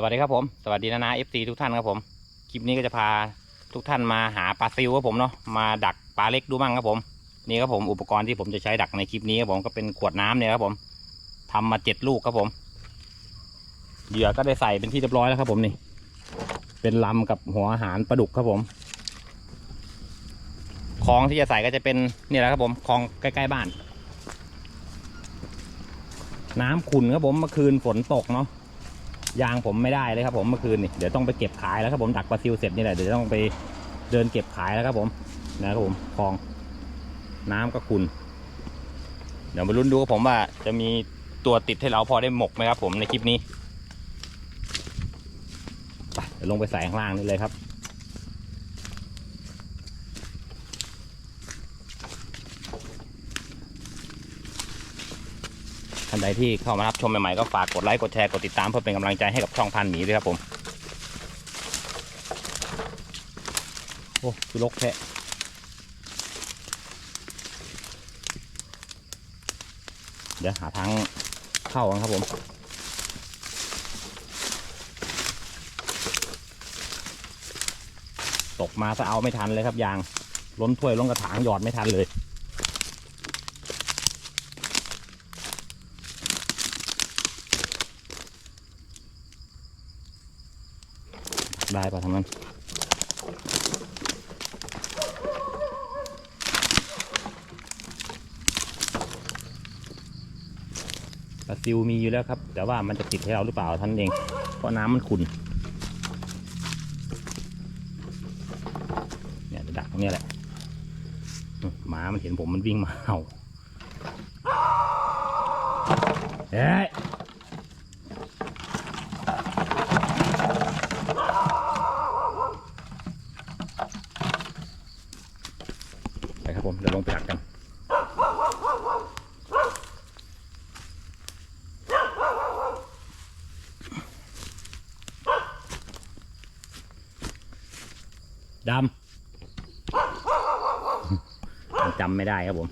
สวัสดีครับผม สวัสดีนะนะเอฟซีทุกท่านครับผม คลิปนี้ก็จะพาทุกท่านมาหาปลาซิวครับผมเนาะ มาดักปลาเล็กดูมั่งครับผม นี่ครับผมอุปกรณ์ที่ผมจะใช้ดักในคลิปนี้ครับผมก็เป็นขวดน้ำเนี่ยครับผมทำมาเจ็ดลูกครับผม เหยื่อก็ได้ใส่เป็นที่เรียบร้อยแล้วครับผมนี่ เป็นลำกับหัวอาหารปลาดุกครับผมคลองที่จะใส่ก็จะเป็นนี่แหละครับผมคลองใกล้ๆบ้าน น้ำขุ่นครับผมเมื่อคืนฝนตกเนาะ ยางผมไม่ได้เลยครับผมเมื่อคืนนี่เดี๋ยวต้องไปเก็บขายแล้วครับผมดักปลาซิวเสร็จนี่แหละเดี๋ยวต้องไปเดินเก็บขายแล้วครับผมนะครับผมคลอง น้ำก็คุณ เดี๋ยวมาลุ้นดูครับผมว่าจะมีตัวติดให้เราพอได้หมกไหมครับผมในคลิปนี้ไปลงไปใส่ข้างล่างนี่เลยครับานใดที่เข้ามารับชมใหม่ๆก็ฝากกดไลค์กดแชร์กดติดตามเพื่อเป็นกำลังใจให้กับช่องพันหมีด้วยครับผมโอ้คือลกแทะเดี๋ยวหาทางเข้ากันครับผมตกมาซะเอาไม่ทันเลยครับยางล้นถ้วยล้นกระถางหยอดไม่ทันเลย ได้ป่ะทำนั้นปลาซิวมีอยู่แล้วครับ แต่ว่ามันจะติดให้เราหรือเปล่าท่านเอง เพราะน้ำมันขุ่นเนี่ยจะดักตรงเนี้ยแหละหมามันเห็นผมมันวิ่งมาเห่าเฮ้ย ไปครับผม เดี๋ยวลงไปดักกัน ดำจำไม่ได้ครับผม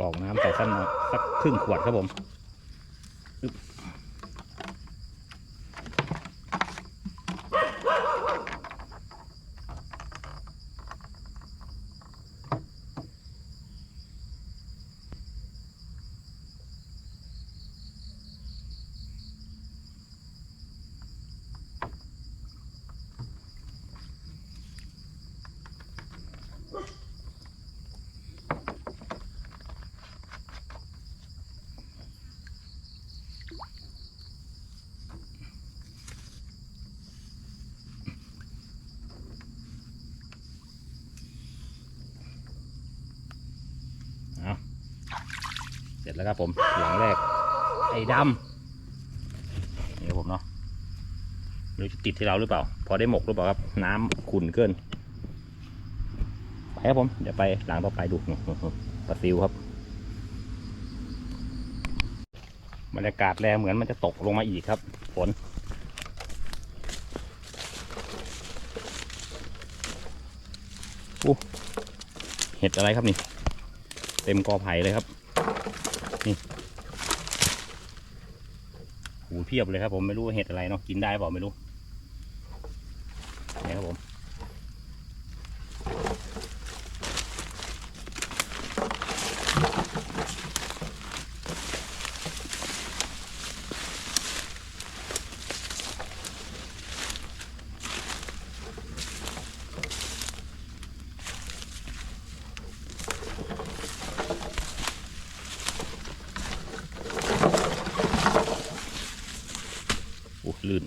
กรอกน้ำใส่สักหน่อยสักครึ่งขวดครับผม เสร็จแล้วครับผมหลังแรกไอ้ดำนี่ครับผมเนาะไม่รู้จะติดที่เราหรือเปล่า พอได้หมกหรือเปล่าครับ น้ำขุ่นเกินไปครับผมเดี๋ยวไปหลังต่อไปดูนู่นนู่นนู่นปลาซิวครับบรรยากาศแลเหมือนมันจะตกลงมาอีกครับฝนอู้เห็ดอะไรครับนี่ เต็มกอไผ่เลยครับ นี่หู เพียบเลยครับผมไม่รู้เห็ดอะไรเนาะกินได้เปล่าไม่รู้นี่ครับผมอู้ลื่น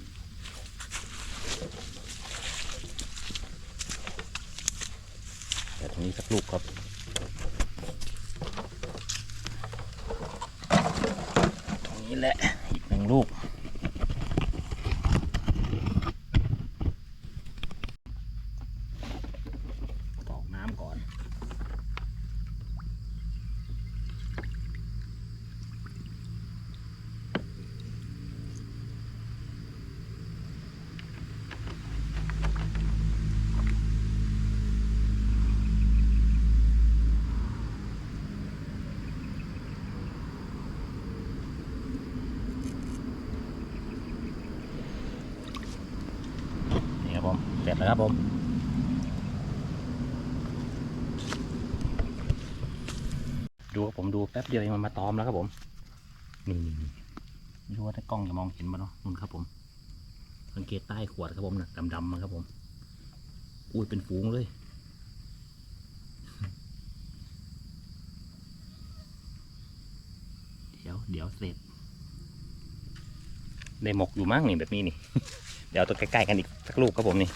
แต่ตรงนี้สักลูกครับ ตรงนี้แหละ อีกหนึ่งลูก กรอกน้ำก่อน อ แล้วครับผมดูครับผมดูแป๊บเดียวเองมันมาตอมแล้วครับผมนี่นี่นี่ไม่รู้ว่าถ้ากล้องจะมองเห็นมั้เนาะนู่นครับผมสังเกตใต้ขวดครับผมนะดำๆมันครับผม อุ้ยเป็นฝูงเลยเดี๋ยวเดี๋ยวเสร็จได้หมกอยู่มั้งนี่แบบนี้นี่ เดี๋ยวตัวใกล้ๆกันอีกสักลูกครับผมนี่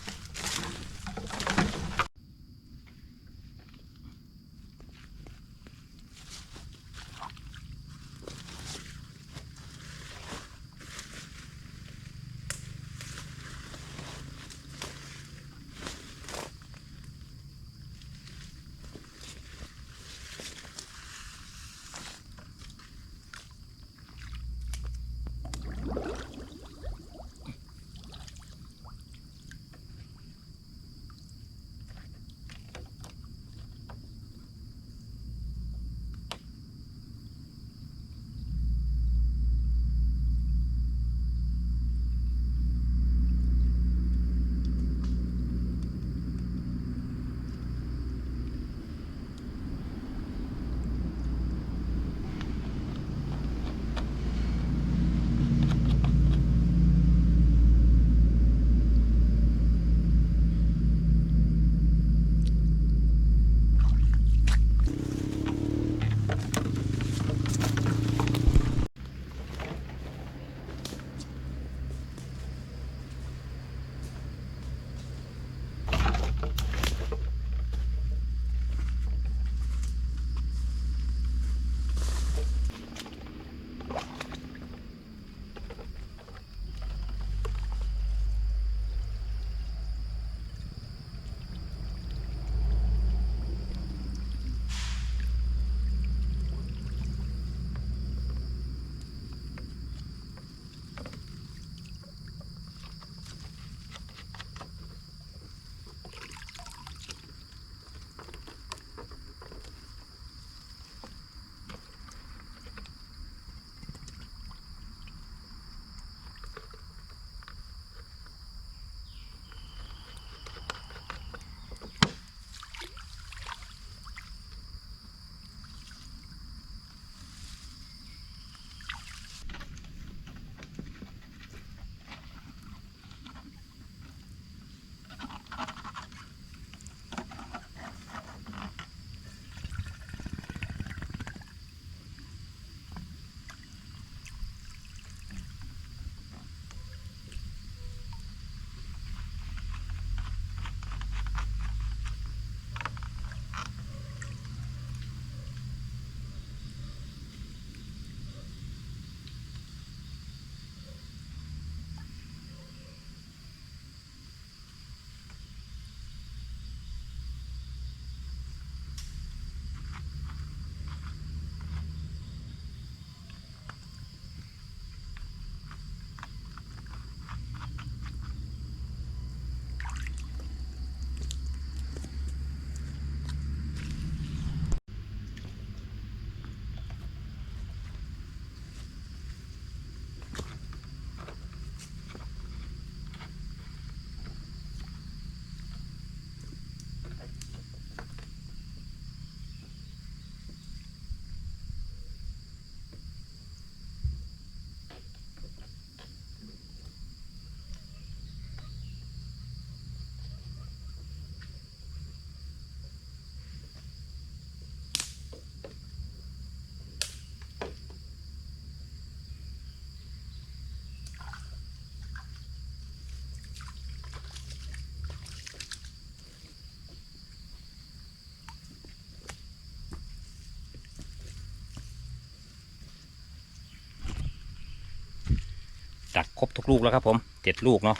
ครบทุกลูกแล้วครับผมเจ็ดลูกเนาะ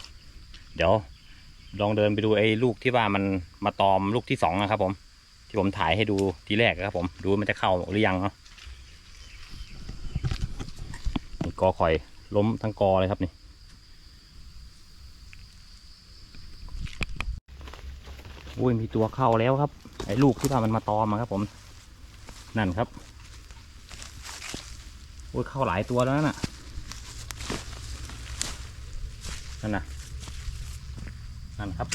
เดี๋ยวลองเดินไปดูไอ้ลูกที่ว่ามันมาตอมลูกที่สองนะครับผม ที่ผมถ่ายให้ดูทีแรกนะครับผมดูมันจะเข้าหรือยังเนาะนี่กอข่อยล้มทั้งกอเลยครับนี่อุ้ยมีตัวเข้าแล้วครับ ไอ้ลูกที่ว่ามันมาตอมอะครับผมนั่นครับอุ้ยเข้าหลายตัวแล้วน่ะ นั่นนะนั่นครับ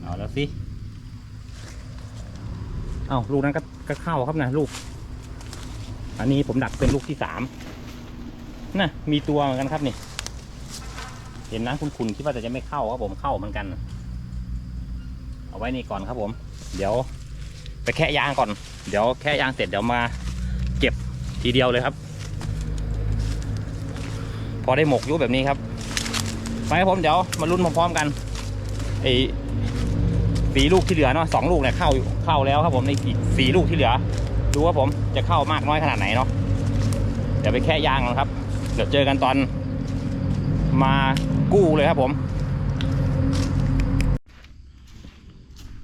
เอาแล้วสิ เอาลูกนั้นก็ก็เข้าครับนะลูก อันนี้ผมดักเป็นลูกที่สามน่ะมีตัวเหมือนกันครับนี่ เห็นนะคุณคุณคิดว่าจะไม่เข้าครับผมเข้าเหมือนกัน เอาไว้นี่ก่อนครับผม เดี๋ยว ไปแค่ยางก่อน เดี๋ยวแค่ยางเสร็จเดี๋ยวมา เก็บทีเดียวเลยครับ พอได้หมกอยุแบบนี้ครับไปครับผมเดี๋ยวมาลุ้นพร้อมๆกันไอ้สีลูกที่เหลือเนาะสองลูกเนี่ยเข้าเข้าแล้วครับผมในอีกสีลูกที่เหลือ ดูว่าผมจะเข้ามากน้อยขนาดไหนเนาะเดี๋ยวไปแค่ยางก่อนครับ เดี๋ยวเจอกันตอนมากู้เลยครับผม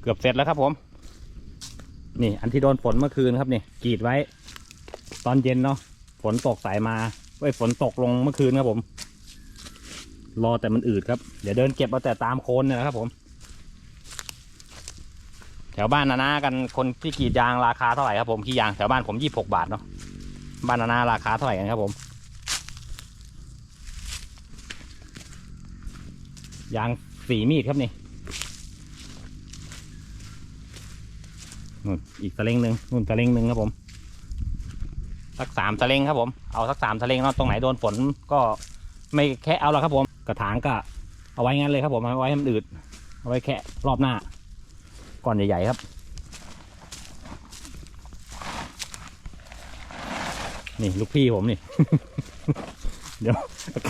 เกือบเสร็จแล้วครับผม นี่อันที่โดนฝนเมื่อคืนครับนี่กรีดไว้ ตอนเย็นเนาะฝนตกสายมา เว้ฝนตกลงเมื่อคืนครับผม รอแต่มันอืดครับ เดี๋ยวเดินเก็บเอาแต่ตามโคนเนี่ยนะครับผม แถวบ้านนานากันคนที่กรีดยางราคาเท่าไหร่ครับผมขี้ยางแถวบ้านผมยี่หกบาทเนาะบ้านนานาราคาเท่าไหร่กันครับผม ยางสีมีดครับนี่นู่นอีกสะเล็งหนึ่งนู่นสะเล็งหนึ่งครับผม สักสามสเล็งครับผมเอาสักสามสเล็งเนาะตรงไหนโดนฝนก็ไม่แค่เอาละครับผมกระถางก็เอาไว้งั้นเลยครับผมเอาไว้ให้มันอืดเอาไว้แค่รอบหน้า ก่อนใหญ่ๆครับ นี่ลูกพี่ผมนี่ เดี๋ยว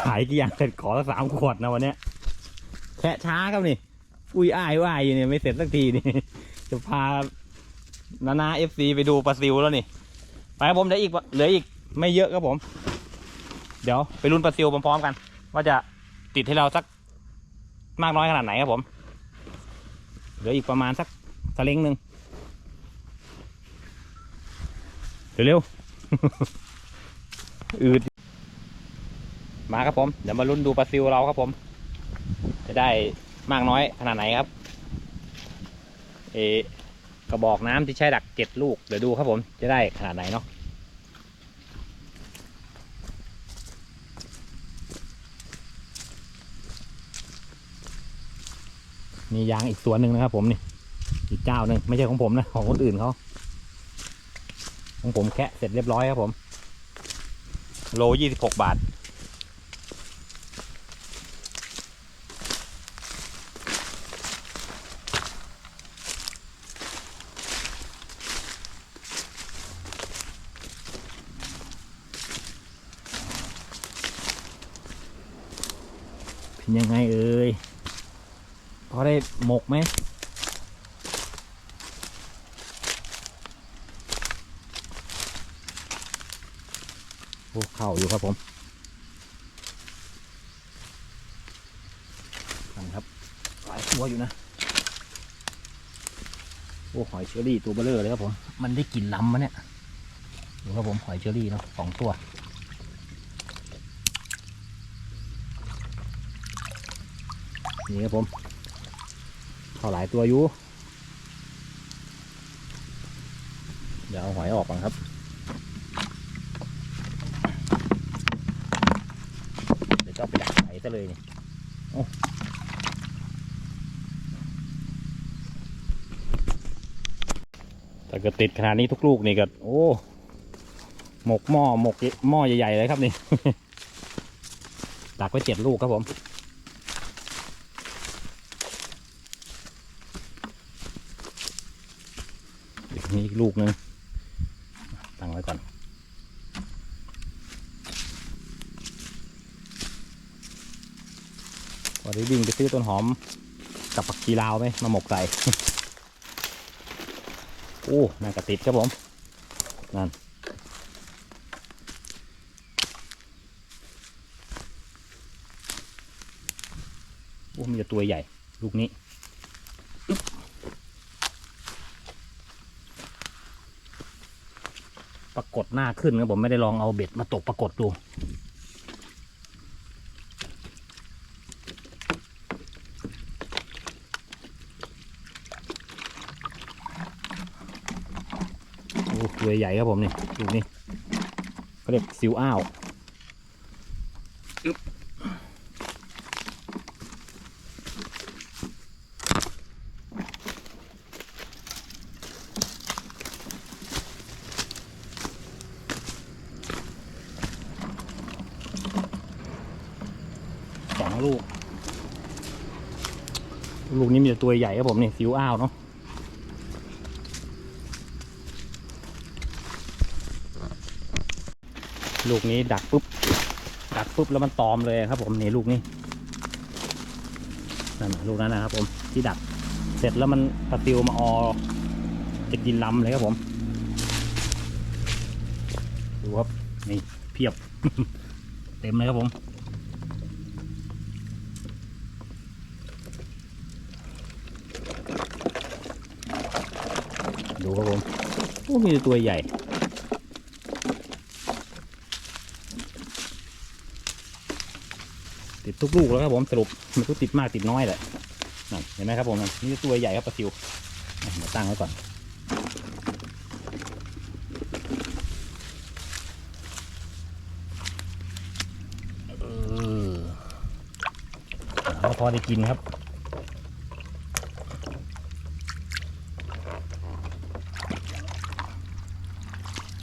ขายกี่อย่างเสร็จขอสักสามขวดนะวันเนี้ยแค่ช้าครับนี่ อุ้ยอ้ายอ้ายอยู่เนี่ยไม่เสร็จสักทีนี่ จะพานานาเอฟซีไปดูปลาซิวแล้วนี่ ไปครับผมเดี๋ยวอีกเหลืออีกไม่เยอะครับผม เดี๋ยวไปลุ้นปลาซิวพร้อมๆกัน ว่าจะติดให้เราสักมากน้อยขนาดไหนครับผม เหลืออีกประมาณสักสลิงหนึ่งเร็วๆอืดมาครับผม เดี๋ยวมาลุ้นดูปลาซิวเราครับผม จะได้มากน้อยขนาดไหนครับ เอ กระบอกน้ำที่ใช้ดักเจ็ดลูก เดี๋ยวดูครับผมจะได้ขนาดไหนเนาะมียางอีกตัวหนึ่งนะครับผมนี่ อีกเจ้าหนึ่งไม่ใช่ของผมนะ ของคนอื่นเขาของผมแคะเสร็จเรียบร้อยครับผม โลยี่สิบหกบาท เป็นยังไงเอ่ย พอได้หมกไหม โอ้เข่าอยู่ครับผมนั่นครับหลายตัวอยู่นะ โอ้หอยเชอรี่ตัวเบลเลอร์เลยครับผม มันได้กลิ่นล้ำมะเนี่ย ดูครับผมหอยเชอรี่เนาะสองตัวนี่ครับผมเข้าหลายตัวอยู่ เดี๋ยวเอาหอยออกก่อนครับ เดี๋ยวจะเอาไปดักไหนซะเลยนี่โอ้ถ้าเกิดติดขนาดนี้ทุกลูกนี่ก็โอ้หมกหม้อหมกหม้อใหญ่ๆเลยครับนี่ดักไว้เจ็ดลูกครับผมเดี๋ยวมีอีกลูกหนึ่งตั้งไว้ก่อนพอได้วิ่งไปซื้อต้นหอมกับผักชีลาวไหมมาหมกใส่ โอ้น่ากระติดครับผม นั่น โอ้มีแต่ตัวใหญ่ ลูกนี้ปรากฏหน้าขึ้นครับผมไม่ได้ลองเอาเบ็ดมาตกปรากฏดู ตัวใหญ่ครับผมนี่ดูนี่เขาเรียกซิวอ้าวสองลูก ลูกนี้มีแต่ตัวใหญ่ครับผมนี่ซิวอ้าวเนาะ ลูกนี้ดักปุ๊บ ดักปุ๊บแล้วมันตอมเลยครับ ผมนี่ลูกนี้นั่นน่ะลูกนั้นนะครับ ผมที่ดักเสร็จแล้วมันปลาซิวมาออจะกินลำเลยครับผมดูครับนี่เพียบ เต็มเลยครับผมดูครับผมโอ้มีตัวใหญ่ ติด ทุกลูกแล้วครับผมสรุปมันก็ติดมากติดน้อยแหละเห็นไหมครับผมนี่ตัวใหญ่ครับปลาซิวอะเดี๋ยวตั้งไว้ก่อนเออเอาพอได้กินครับ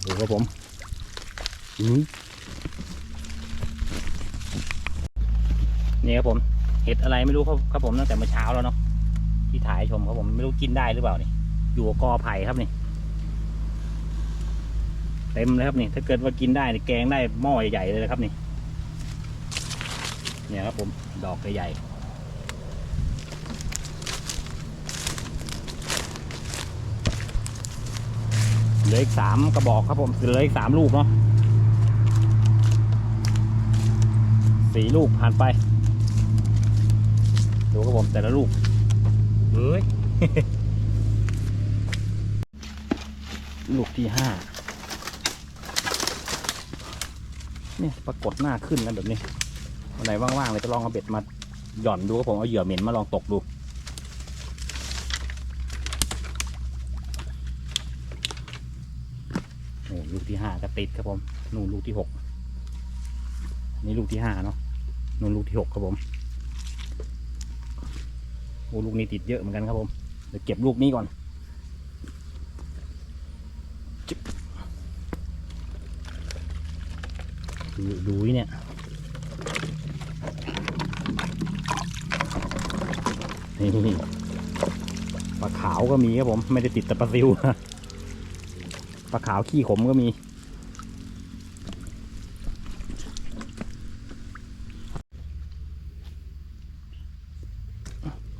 ดูครับผมอืม นี่ครับผม เห็ดอะไรไม่รู้ครับครับผมตั้งแต่เมื่อเช้าแล้วเนาะที่ถ่ายชมครับผมไม่รู้กินได้หรือเปล่านี่อยู่กอไผ่ครับนี่เต็มเลยครับนี่ ถ้าเกิดว่ากินได้แกงได้หม้อใหญ่ๆเลยนะครับนี่เนี่ยครับผมดอกใหญ่เหลืออีกสามกระบอกครับผมเหลืออีกสามลูกเนาะสี่ลูกผ่านไป ผมแต่ละลูกเฮ้ยลูกที่ห้าเนี่ยปรากฏหน้าขึ้นนะแบบนี้วันไหนว่างๆเลยจะลองเอาเบ็ดมาหย่อนดูครับผมเอาเหยื่อเหม็นมาลองตกดูโอ้ลูกที่ห้าก็ติดครับผมนู่นลูกที่หกนี่ลูกที่ห้าเนาะนู่นลูกที่หกครับผม อ้ลูกนี้ติดเยอะเหมือนกันครับผมเดี๋ยวเก็บลูกนี้ก่อนดูดูเนี่ยนี่ปลาขาวก็มีครับผม ไม่ได้ติดแต่ปลาซิวปลาขาวขี้ขมก็มี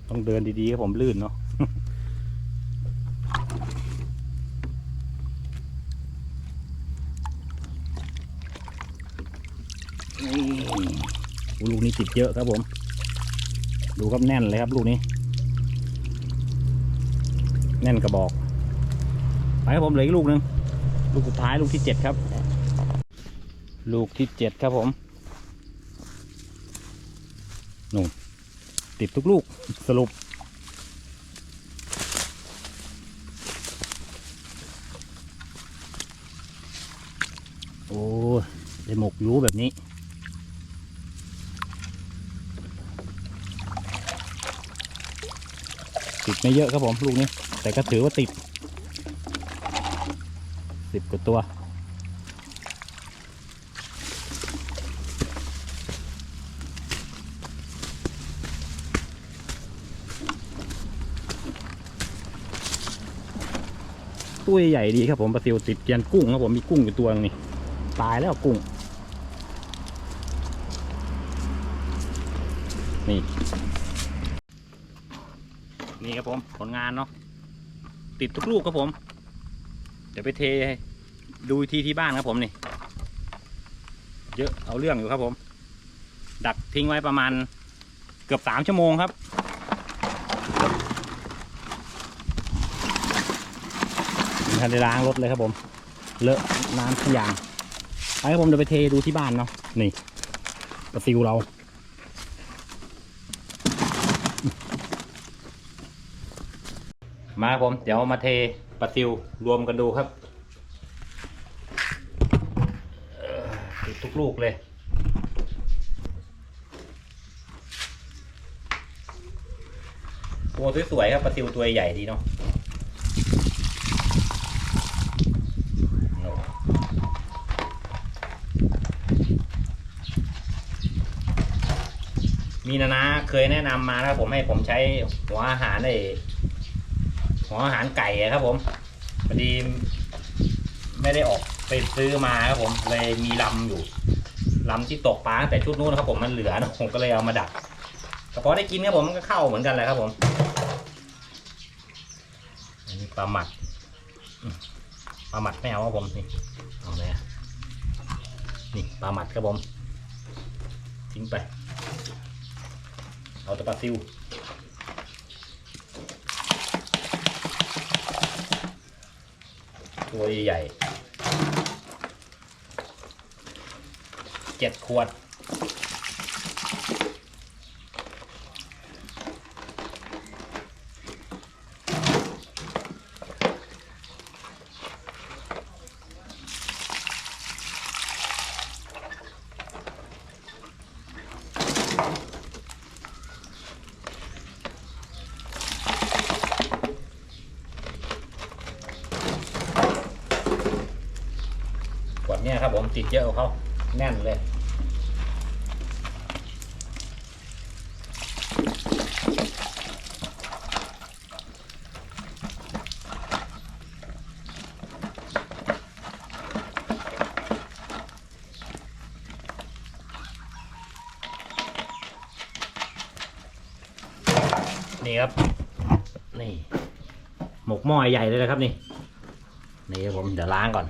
ต้อง เดินดีๆครับผมลื่นเนาะนี่ลูกนี้ติดเยอะครับผม ดูครับแน่นเลยครับลูกนี้ แน่นกระบอก ไปครับผมเหลืออีกลูกหนึ่งลูกสุดท้ายลูกที่เจ็ดครับ ลูกที่เจ็ดครับผมนู่น ติดทุกลูกสรุป โอ้ยได้หมกรู้แบบนี้ ติดไม่เยอะครับผมลูกนี้ แต่ก็ถือว่าติดสิบกว่าตัว ตัวใหญ่ดีครับผมปลาซิวติดยันกุ้งครับผมมีกุ้งอยู่ตัวนึงนี่ตายแล้วกุ้ง นี่ นี่ครับผมผลงานเนาะติดทุกลูกครับผม เดี๋ยวไปเทดูอีกทีที่บ้านครับผมนี่ เยอะเอาเรื่องอยู่ครับผม ดักทิ้งไว้ประมาณเกือบสามชั่วโมงครับ ยัง ทันได้ล้างรถเลยครับผม เลอะน้ำทุกอย่างไปครับผมเดี๋ยวไปเทดูที่บ้านเนาะนี่ปลาซิวเรามาครับผม เดี๋ยวมาเทปลาซิวรวมกันดูครับเออทุกลูกเลยตัวสวยๆครับปลาซิวตัวใหญ่ดีเนาะ มีมีนานาเคยแนะนำมานะครับผมให้ผมใช้หัวอาหารไอหัวอาหารไก่ครับผมพอดีไม่ได้ออกไปซื้อมาครับผมเลยมีลำอยู่ลำที่ตกปลาแต่ชุดนู้นครับผมมันเหลือนะผมก็เลยเอามาดักแต่พอได้กินครับผมมันก็เข้าเหมือนกันเลยครับผมอันนี้ปลาหมัดปลาหมัดไม่เอาครับผมนี่เอาเลยนี่ปลาหมัดครับผมทิ้งไป เอาตะปาซิวตัวใหญ่เจ็ดขวด ขวดเนี้ยครับผมติดเยอะกว่าเขาแน่นเลย นี่ครับ นี่ หมกหม้อใหญ่เลยนะครับนี่ นี่ครับผม เดี๋ยวล้างก่อน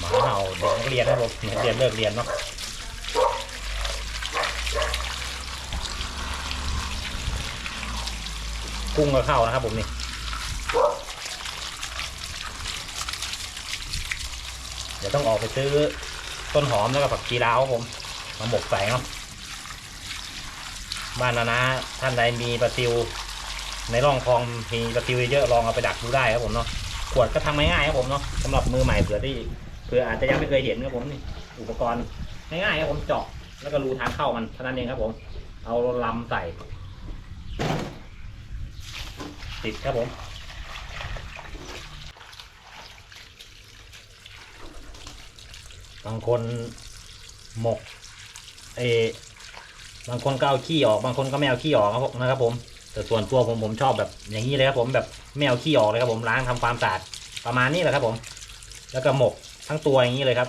หมาเห่าเด็กนักเรียนนะครับผมนักเรียนเลิกเรียนเนาะ ก็เข้านะครับผมนี่เดี๋ยวต้องออกไปซื้อต้นหอมแล้วก็ผักชีลาวผม มาหมกใส่เนาะบ้านนานาท่านใดมีปลาซิว ในร่องคลองมีปลาซิวเยอะลองเอาไปดักดูได้ครับผมเนาะขวดก็ทำง่ายๆครับผมเนาะสำหรับมือใหม่เผื่อที่เผื่ออาจจะยังไม่เคยเห็นครับผมนี่อุปกรณ์ง่ายๆครับผมเจาะแล้วก็รูทางเข้ามันเท่านั้นเองครับผม เอาลำใส่ ติดครับผมบางคนหมกเอบางคนก็เอาขี้ออก บางคนก็ไม่เอาขี้ออกครับนะครับ ผม แต่ส่วนตัวผมผมชอบแบบอย่างนี้เลยครับผมแบบไม่เอาขี้ออกเลยครับผมล้างทำความสะอาดประมาณนี้แหละครับผม แล้วก็หมกทั้งตัวอย่างนี้เลยครับ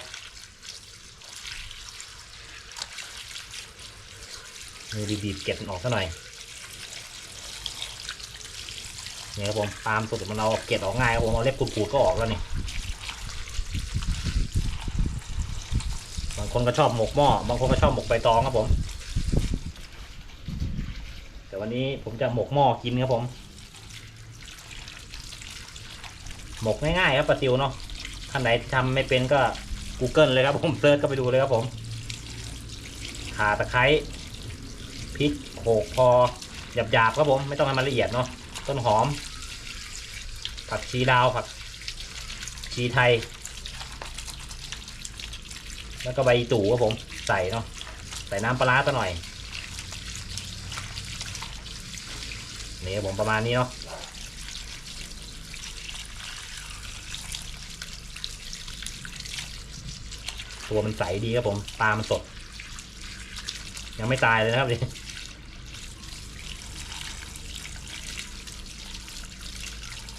มือบีบๆเก็บมันออกซะหน่อย นี่ครับผมตามสุดมันเอาเกล็ดออกง่ายครับผมเอาเล็บขูดๆก็ออกแล้วนี่บางคนก็ชอบหมกหม้อบางคนก็ชอบหมกใบตองครับผม แต่วันนี้ผมจะหมกหม้อกินครับผม หมกง่ายๆครับปลาซิวเนาะท่านไหนทำไม่เป็นก็ Google เลยครับผมเซิร์ชก็ไปดูเลยครับผมข่าตะไคร้พริกโขกพอหยาบๆครับผม ไม่ต้องให้มันละเอียดเนาะ ต้นหอม ผักชีดาวผักชีไทย แล้วก็ใบตู่ครับผมใส่เนาะใส่น้ำปลาร้าซะหน่อยนี่ผมประมาณนี้เนาะตัวมันใสดีครับผมปลามันสด ยังไม่ตายเลยนะครับนี่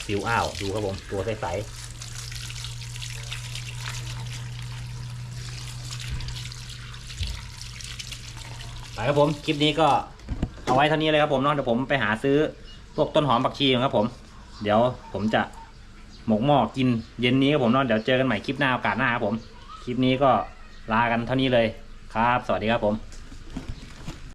สิวอ้าว ดูครับผม ตัวใสๆไปครับผม คลิปนี้ก็เอาไว้เท่านี้เลยครับผมเนาะเดี๋ยวผมไปหาซื้อพวกต้นหอมผักชีครับผม เดี๋ยวผมจะหมกหม้อกินเย็นนี้ครับผมเนาะเดี๋ยวเจอกันใหม่คลิปหน้าโอกาสหน้าครับผม คลิปนี้ก็ลากันเท่านี้เลยครับ สวัสดีครับผม